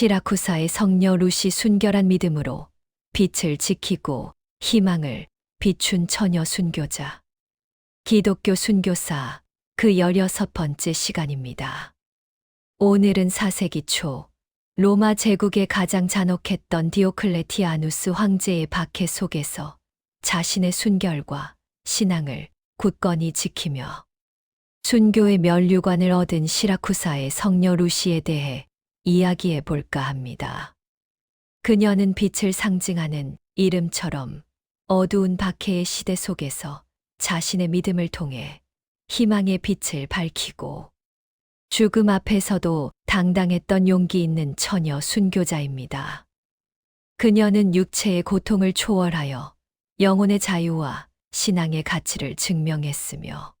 시라쿠사의 성녀 루시 순결한 믿음으로 빛을 지키고 희망을 비춘 처녀 순교자. 기독교 순교사 그 16번째 시간입니다. 오늘은 4세기 초 로마 제국의 가장 잔혹했던 디오클레티아누스 황제의 박해 속에서 자신의 순결과 신앙을 굳건히 지키며 순교의 면류관을 얻은 시라쿠사의 성녀 루시에 대해 이야기해 볼까 합니다. 그녀는 빛을 상징하는 이름처럼 어두운 박해의 시대 속에서 자신의 믿음을 통해 희망의 빛을 밝히고 죽음 앞에서도 당당했던 용기 있는 처녀 순교자입니다. 그녀는 육체의 고통을 초월하여 영혼의 자유와 신앙의 가치를 증명했으며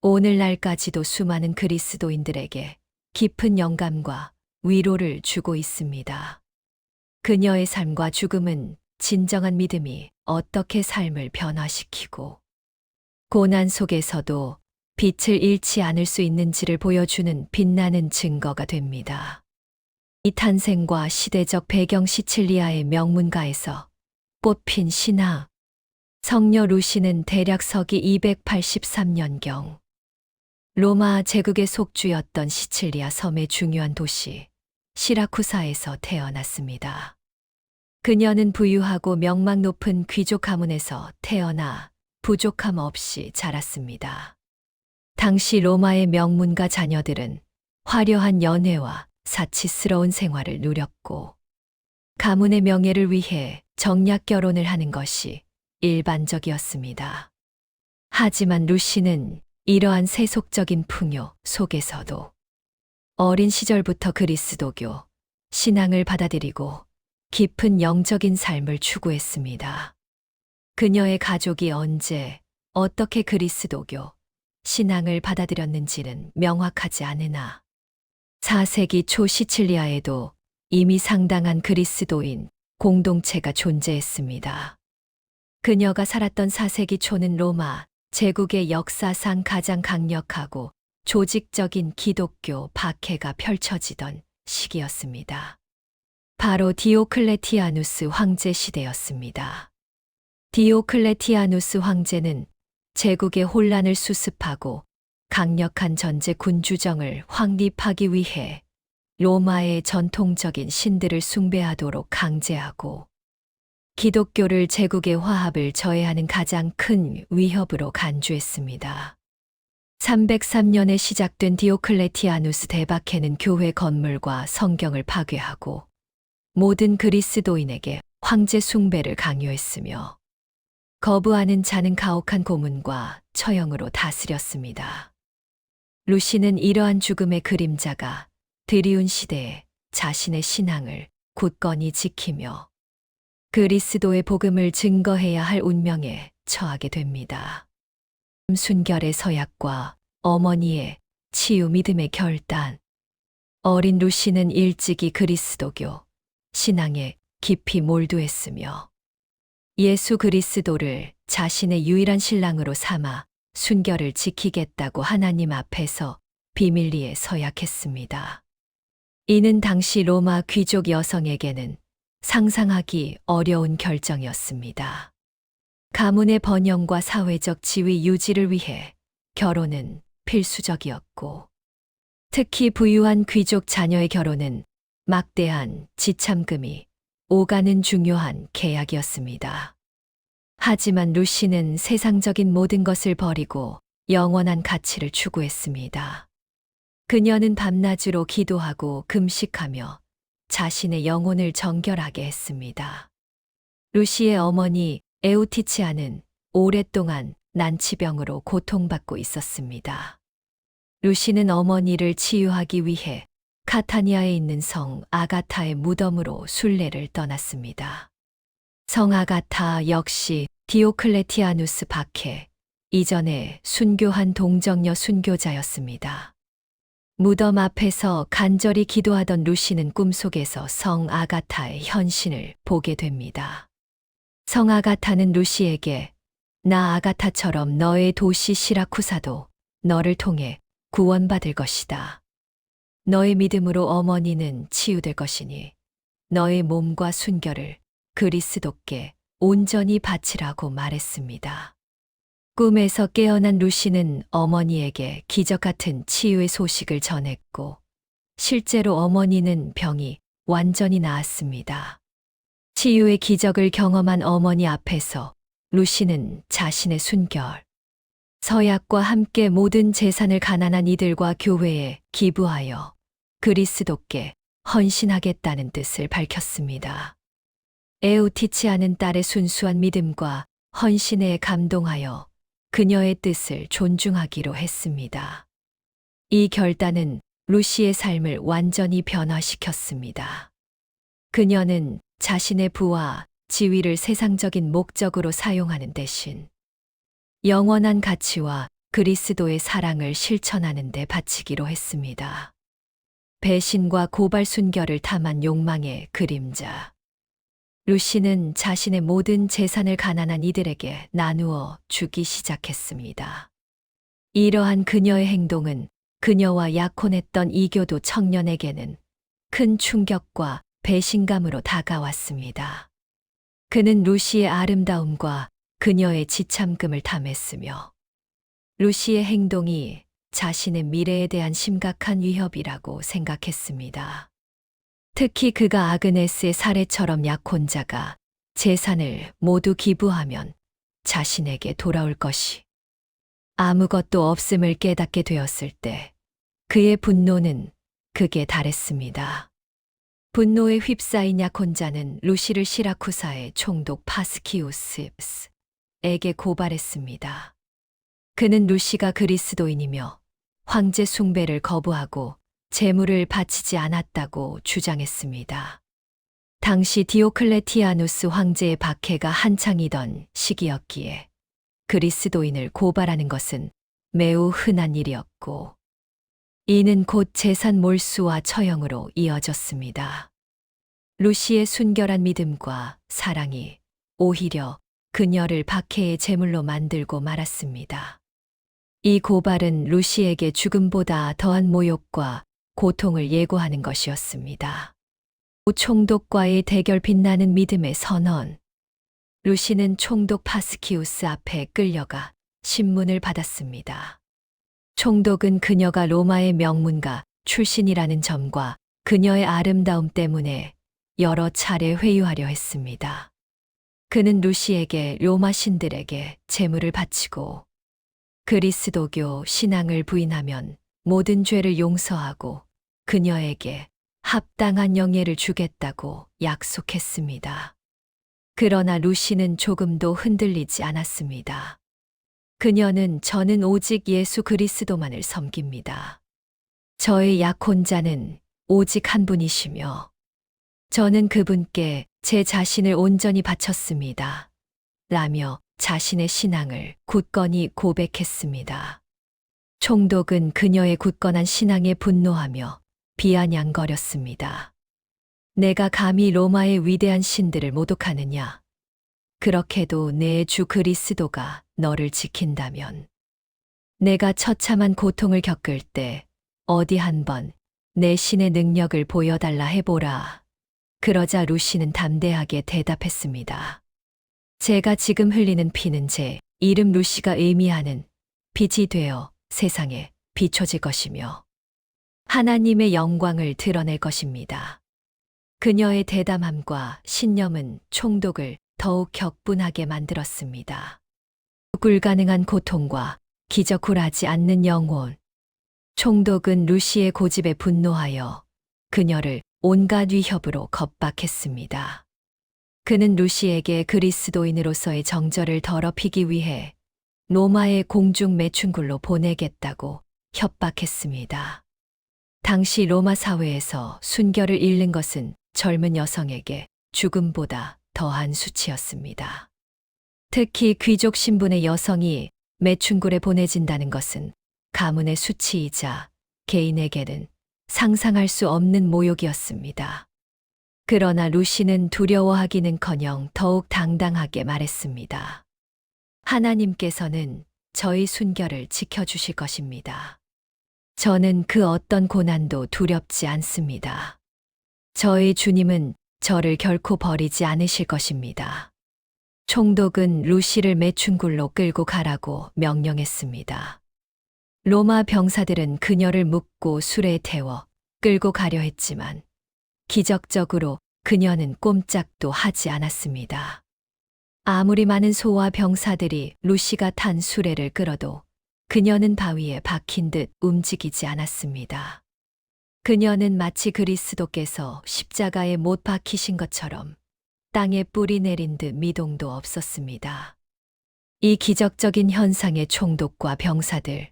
오늘날까지도 수많은 그리스도인들에게 깊은 영감과 위로를 주고 있습니다. 그녀의 삶과 죽음은 진정한 믿음이 어떻게 삶을 변화시키고 고난 속에서도 빛을 잃지 않을 수 있는지를 보여주는 빛나는 증거가 됩니다. 이 탄생과 시대적 배경 시칠리아의 명문가에서 뽑힌 신하 성녀 루시는 대략 서기 283년경 로마 제국의 속주였던 시칠리아 섬의 중요한 도시 시라쿠사에서 태어났습니다. 그녀는 부유하고 명망 높은 귀족 가문에서 태어나 부족함 없이 자랐습니다. 당시 로마의 명문가 자녀들은 화려한 연애와 사치스러운 생활을 누렸고 가문의 명예를 위해 정략 결혼을 하는 것이 일반적이었습니다. 하지만 루시는 이러한 세속적인 풍요 속에서도 어린 시절부터 그리스도교 신앙을 받아들이고 깊은 영적인 삶을 추구했습니다. 그녀의 가족이 언제 어떻게 그리스도교 신앙을 받아들였는지는 명확하지 않으나 4세기 초 시칠리아에도 이미 상당한 그리스도인 공동체가 존재했습니다. 그녀가 살았던 4세기 초는 로마 제국의 역사상 가장 강력하고 조직적인 기독교 박해가 펼쳐지던 시기였습니다. 바로 디오클레티아누스 황제 시대였습니다. 디오클레티아누스 황제는 제국의 혼란을 수습하고 강력한 전제 군주정을 확립하기 위해 로마의 전통적인 신들을 숭배하도록 강제하고 기독교를 제국의 화합을 저해하는 가장 큰 위협으로 간주했습니다. 303년에 시작된 디오클레티아누스 대박해는 교회 건물과 성경을 파괴하고 모든 그리스도인에게 황제 숭배를 강요했으며 거부하는 자는 가혹한 고문과 처형으로 다스렸습니다. 루시는 이러한 죽음의 그림자가 드리운 시대에 자신의 신앙을 굳건히 지키며 그리스도의 복음을 증거해야 할 운명에 처하게 됩니다. 순결의 서약과 어머니의 치유 믿음의 결단. 어린 루시는 일찍이 그리스도교 신앙에 깊이 몰두했으며 예수 그리스도를 자신의 유일한 신랑으로 삼아 순결을 지키겠다고 하나님 앞에서 비밀리에 서약했습니다. 이는 당시 로마 귀족 여성에게는 상상하기 어려운 결정이었습니다. 가문의 번영과 사회적 지위 유지를 위해 결혼은 필수적이었고, 특히 부유한 귀족 자녀의 결혼은 막대한 지참금이 오가는 중요한 계약이었습니다. 하지만 루시는 세상적인 모든 것을 버리고 영원한 가치를 추구했습니다. 그녀는 밤낮으로 기도하고 금식하며 자신의 영혼을 정결하게 했습니다. 루시의 어머니 에우티치아는 오랫동안 난치병으로 고통받고 있었습니다. 루시는 어머니를 치유하기 위해 카타니아에 있는 성 아가타의 무덤으로 순례를 떠났습니다. 성 아가타 역시 디오클레티아누스 박해 이전에 순교한 동정녀 순교자였습니다. 무덤 앞에서 간절히 기도하던 루시는 꿈속에서 성 아가타의 현신을 보게 됩니다. 성 아가타는 루시에게 나 아가타처럼 너의 도시 시라쿠사도 너를 통해 구원받을 것이다. 너의 믿음으로 어머니는 치유될 것이니 너의 몸과 순결을 그리스도께 온전히 바치라고 말했습니다. 꿈에서 깨어난 루시는 어머니에게 기적 같은 치유의 소식을 전했고 실제로 어머니는 병이 완전히 나았습니다. 치유의 기적을 경험한 어머니 앞에서 루시는 자신의 순결, 서약과 함께 모든 재산을 가난한 이들과 교회에 기부하여 그리스도께 헌신하겠다는 뜻을 밝혔습니다. 에우티치아는 딸의 순수한 믿음과 헌신에 감동하여 그녀의 뜻을 존중하기로 했습니다. 이 결단은 루시의 삶을 완전히 변화시켰습니다. 그녀는 자신의 부와 지위를 세상적인 목적으로 사용하는 대신 영원한 가치와 그리스도의 사랑을 실천하는 데 바치기로 했습니다. 배신과 고발 순결을 탐한 욕망의 그림자. 루시는 자신의 모든 재산을 가난한 이들에게 나누어 주기 시작했습니다. 이러한 그녀의 행동은 그녀와 약혼했던 이교도 청년에게는 큰 충격과 배신감으로 다가왔습니다. 그는 루시의 아름다움과 그녀의 지참금을 탐했으며 루시의 행동이 자신의 미래에 대한 심각한 위협이라고 생각했습니다. 특히 그가 아그네스의 사례처럼 약혼자가 재산을 모두 기부하면 자신에게 돌아올 것이 아무것도 없음을 깨닫게 되었을 때 그의 분노는 극에 달했습니다. 분노에 휩싸인 약혼자는 루시를 시라쿠사의 총독 파스키우스에게 고발했습니다. 그는 루시가 그리스도인이며 황제 숭배를 거부하고 재물을 바치지 않았다고 주장했습니다. 당시 디오클레티아누스 황제의 박해가 한창이던 시기였기에 그리스도인을 고발하는 것은 매우 흔한 일이었고, 이는 곧 재산 몰수와 처형으로 이어졌습니다. 루시의 순결한 믿음과 사랑이 오히려 그녀를 박해의 제물로 만들고 말았습니다. 이 고발은 루시에게 죽음보다 더한 모욕과 고통을 예고하는 것이었습니다. 총독과의 대결 빛나는 믿음의 선언. 루시는 총독 파스키우스 앞에 끌려가 신문을 받았습니다. 총독은 그녀가 로마의 명문가 출신이라는 점과 그녀의 아름다움 때문에 여러 차례 회유하려 했습니다. 그는 루시에게 로마 신들에게 재물을 바치고 그리스도교 신앙을 부인하면 모든 죄를 용서하고 그녀에게 합당한 영예를 주겠다고 약속했습니다. 그러나 루시는 조금도 흔들리지 않았습니다. 그녀는 저는 오직 예수 그리스도만을 섬깁니다. 저의 약혼자는 오직 한 분이시며 저는 그분께 제 자신을 온전히 바쳤습니다. 라며 자신의 신앙을 굳건히 고백했습니다. 총독은 그녀의 굳건한 신앙에 분노하며 비아냥거렸습니다. 내가 감히 로마의 위대한 신들을 모독하느냐? 그렇게도 내 주 그리스도가 너를 지킨다면 내가 처참한 고통을 겪을 때 어디 한번 내 신의 능력을 보여달라 해보라. 그러자 루시는 담대하게 대답했습니다. 제가 지금 흘리는 피는 제 이름 루시가 의미하는 빛이 되어 세상에 비춰질 것이며 하나님의 영광을 드러낼 것입니다. 그녀의 대담함과 신념은 총독을 더욱 격분하게 만들었습니다. 불가능한 고통과 기적굴하지 않는 영혼. 총독은 루시의 고집에 분노하여 그녀를 온갖 위협으로 겁박했습니다. 그는 루시에게 그리스도인으로서의 정절을 더럽히기 위해 로마의 공중 매춘굴로 보내겠다고 협박했습니다. 당시 로마 사회에서 순결을 잃는 것은 젊은 여성에게 죽음보다 더한 수치였습니다. 특히 귀족 신분의 여성이 매춘굴에 보내진다는 것은 가문의 수치이자 개인에게는 상상할 수 없는 모욕이었습니다. 그러나 루시는 두려워하기는커녕 더욱 당당하게 말했습니다. 하나님께서는 저희 순결을 지켜주실 것입니다. 저는 그 어떤 고난도 두렵지 않습니다. 저의 주님은 저를 결코 버리지 않으실 것입니다. 총독은 루시를 매춘굴로 끌고 가라고 명령했습니다. 로마 병사들은 그녀를 묶고 술에 태워 끌고 가려 했지만 기적적으로 그녀는 꼼짝도 하지 않았습니다. 아무리 많은 소와 병사들이 루시가 탄 수레를 끌어도 그녀는 바위에 박힌 듯 움직이지 않았습니다. 그녀는 마치 그리스도께서 십자가에 못 박히신 것처럼 땅에 뿌리 내린 듯 미동도 없었습니다. 이 기적적인 현상의 총독과 병사들,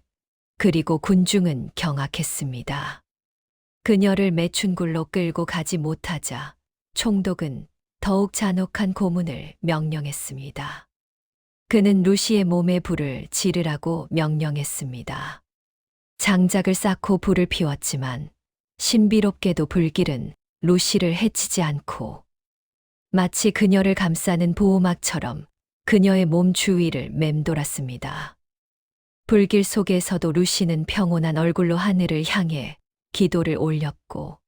그리고 군중은 경악했습니다. 그녀를 매춘굴로 끌고 가지 못하자 총독은 더욱 잔혹한 고문을 명령했습니다. 그는 루시의 몸에 불을 지르라고 명령했습니다. 장작을 쌓고 불을 피웠지만 신비롭게도 불길은 루시를 해치지 않고 마치 그녀를 감싸는 보호막처럼 그녀의 몸 주위를 맴돌았습니다. 불길 속에서도 루시는 평온한 얼굴로 하늘을 향해 기도를 올렸고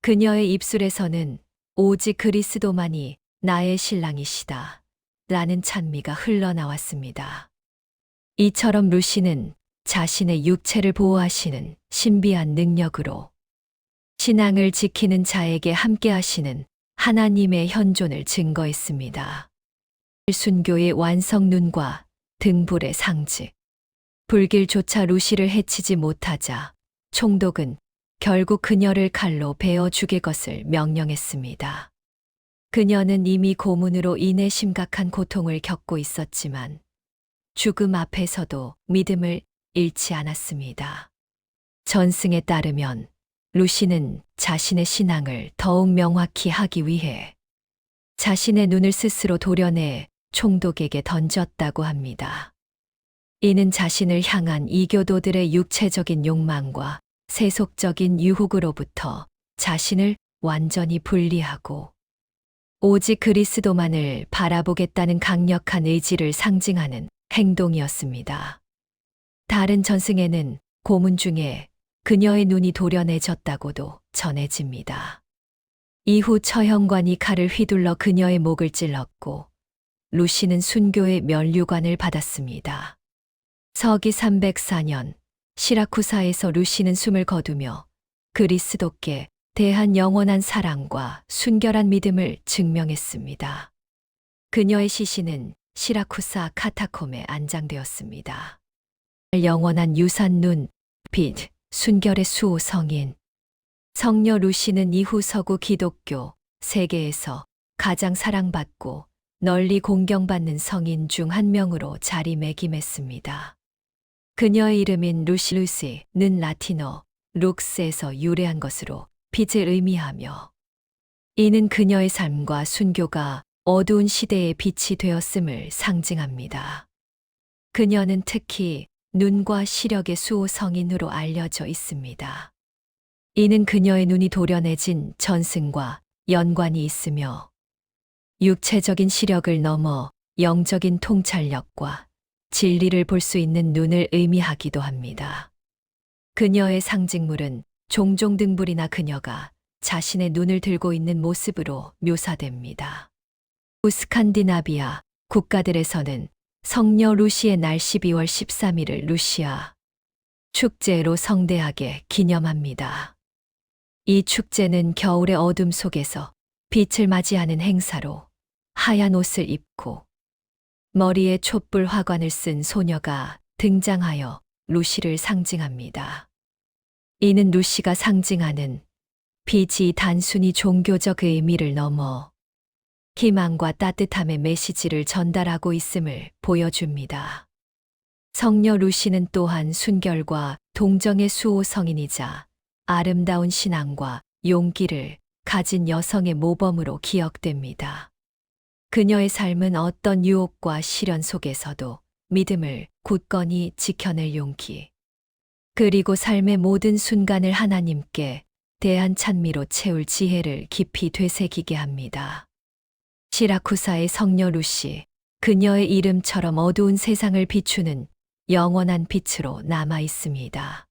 그녀의 입술에서는 오직 그리스도만이 나의 신랑이시다. 라는 찬미가 흘러나왔습니다. 이처럼 루시는 자신의 육체를 보호하시는 신비한 능력으로 신앙을 지키는 자에게 함께 하시는 하나님의 현존을 증거했습니다. 순교의 완성 눈과 등불의 상징. 불길조차 루시를 해치지 못하자 총독은 결국 그녀를 칼로 베어 죽일 것을 명령했습니다. 그녀는 이미 고문으로 인해 심각한 고통을 겪고 있었지만 죽음 앞에서도 믿음을 잃지 않았습니다. 전승에 따르면 루시는 자신의 신앙을 더욱 명확히 하기 위해 자신의 눈을 스스로 도려내 총독에게 던졌다고 합니다. 이는 자신을 향한 이교도들의 육체적인 욕망과 세속적인 유혹으로부터 자신을 완전히 분리하고 오직 그리스도만을 바라보겠다는 강력한 의지를 상징하는 행동이었습니다. 다른 전승에는 고문 중에 그녀의 눈이 도려내졌다고도 전해집니다. 이후 처형관이 칼을 휘둘러 그녀의 목을 찔렀고 루시는 순교의 면류관을 받았습니다. 서기 304년 시라쿠사에서 루시는 숨을 거두며 그리스도께 대한 영원한 사랑과 순결한 믿음을 증명했습니다. 그녀의 시신은 시라쿠사 카타콤에 안장되었습니다. 영원한 유산 눈, 빛, 순결의 수호 성인. 성녀 루시는 이후 서구 기독교 세계에서 가장 사랑받고 널리 공경받는 성인 중 한 명으로 자리매김했습니다. 그녀의 이름인 루시 루시는 라틴어 룩스에서 유래한 것으로 빛을 의미하며 이는 그녀의 삶과 순교가 어두운 시대의 빛이 되었음을 상징합니다. 그녀는 특히 눈과 시력의 수호 성인으로 알려져 있습니다. 이는 그녀의 눈이 도려내진 전승과 연관이 있으며 육체적인 시력을 넘어 영적인 통찰력과 진리를 볼 수 있는 눈을 의미하기도 합니다. 그녀의 상징물은 종종 등불이나 그녀가 자신의 눈을 들고 있는 모습으로 묘사됩니다. 우스칸디나비아 국가들에서는 성녀 루시의 날 12월 13일을 루시아 축제로 성대하게 기념합니다. 이 축제는 겨울의 어둠 속에서 빛을 맞이하는 행사로 하얀 옷을 입고 머리에 촛불 화관을 쓴 소녀가 등장하여 루시를 상징합니다. 이는 루시가 상징하는 빛이 단순히 종교적 의미를 넘어 희망과 따뜻함의 메시지를 전달하고 있음을 보여줍니다. 성녀 루시는 또한 순결과 동정의 수호 성인이자 아름다운 신앙과 용기를 가진 여성의 모범으로 기억됩니다. 그녀의 삶은 어떤 유혹과 시련 속에서도 믿음을 굳건히 지켜낼 용기, 그리고 삶의 모든 순간을 하나님께 대한 찬미로 채울 지혜를 깊이 되새기게 합니다. 시라쿠사의 성녀 루시, 그녀의 이름처럼 어두운 세상을 비추는 영원한 빛으로 남아 있습니다.